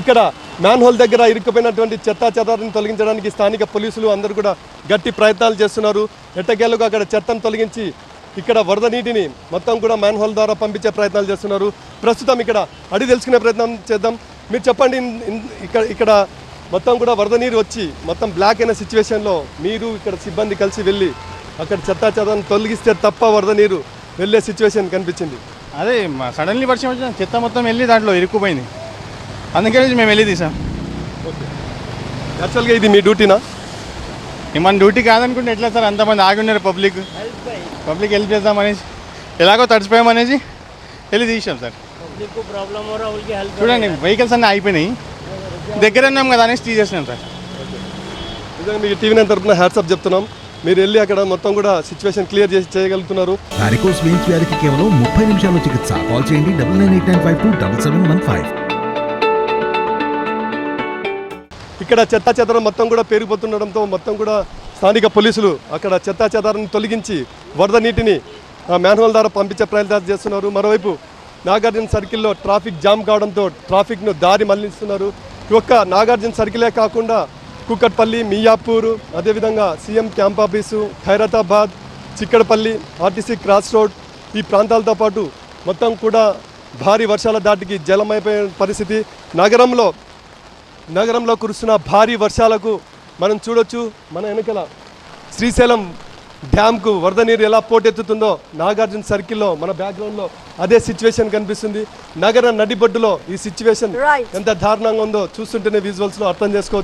ఇక్కడ man whole దగ్గర ఇరుక్కుపోయినటువంటి చెత్తా చెదారాన్ని తొలగించడానికి స్థానిక పోలీసులు అందరూ కూడా గట్టి ప్రయత్నాలు చేస్తున్నారు. ఎట్టకేలకు అక్కడ చెత్తను తొలగించి ఇక్కడ వరద నీటిని మొత్తం కూడా మ్యాన్ హోల్ ద్వారా పంపించే ప్రయత్నాలు చేస్తున్నారు. ప్రస్తుతం ఇక్కడ అడిగి తెలుసుకునే ప్రయత్నం చేద్దాం. మీరు చెప్పండి ఇక్కడ ఇక్కడ మొత్తం కూడా వరద నీరు వచ్చి మొత్తం బ్లాక్ అయిన సిచ్యువేషన్లో మీరు ఇక్కడ సిబ్బంది కలిసి వెళ్ళి అక్కడ చెత్తా చెదాన్ని తొలగిస్తే తప్ప వరద నీరు వెళ్ళే సిచ్యువేషన్ కనిపించింది. అదే సడన్లీ వర్షం వచ్చిన చెత్త మొత్తం వెళ్ళి దాంట్లో ఇరుక్కుపోయింది. అందుకని మేము వెళ్ళి తీసాం యాక్చువల్గా ఇది మీ డ్యూటీనా? మన డ్యూటీ కాదనుకుంటే ఎట్లా సార్? అంతమంది ఆగి ఉన్నారు పబ్లిక్. పబ్లిక్ హెల్ప్ చేద్దామనేసి ఎలాగో తడిచిపోయామనేసి వెళ్ళి తీసాం సార్. చూడండి వెహికల్స్ అన్నీ అయిపోయినాయి దగ్గర ఉన్నాం కదా అనేసి తీసేసినాం సార్. మీకు టీవీ నేను తరపున హ్యాట్సప్ చెప్తున్నాం. మీరు వెళ్ళి అక్కడ మొత్తం కూడా సిచ్యువేషన్ క్లియర్ చేసి చేయగలుగుతున్నారు. వారికి కేవలం ముప్పై నిమిషాల్లో చికిత్స. కాల్ చేయండి double nine eight nine five two double seven one five ఇక్కడ చెత్తా చెదారం మొత్తం కూడా పెరిగిపోతుండడంతో మొత్తం కూడా స్థానిక పోలీసులు అక్కడ చెత్తా చెదారాన్ని తొలగించి వరద నీటిని మ్యాన్హోల్ ద్వారా పంపించే ప్రయత్నాలు చేస్తున్నారు. మరోవైపు నాగార్జున సర్కిల్లో ట్రాఫిక్ జామ్ కావడంతో ట్రాఫిక్ను దారి మళ్ళిస్తున్నారు. ఈ ఒక్క నాగార్జున సర్కిలే కాకుండా కుక్కట్పల్లి మియాపూర్ అదేవిధంగా CM camp office Khairatabad Chikkadpally RTC cross road ఈ ప్రాంతాలతో పాటు మొత్తం కూడా భారీ వర్షాల దాటికి జలమైపోయిన పరిస్థితి. నగరంలో నగరంలో కురుస్తున్న భారీ వర్షాలకు మనం చూడొచ్చు మన వెనకల శ్రీశైలం డ్యామ్కు వరద నీరు ఎలా పోటెత్తుతుందో నాగార్జున సర్కిల్లో మన బ్యాక్గ్రౌండ్లో అదే సిచ్యువేషన్ కనిపిస్తుంది నగర నడిబొడ్డులో ఈ సిచ్యువేషన్. ఎంత దారుణంగా ఉందో చూస్తుంటేనే విజువల్స్లో అర్థం చేసుకోవచ్చు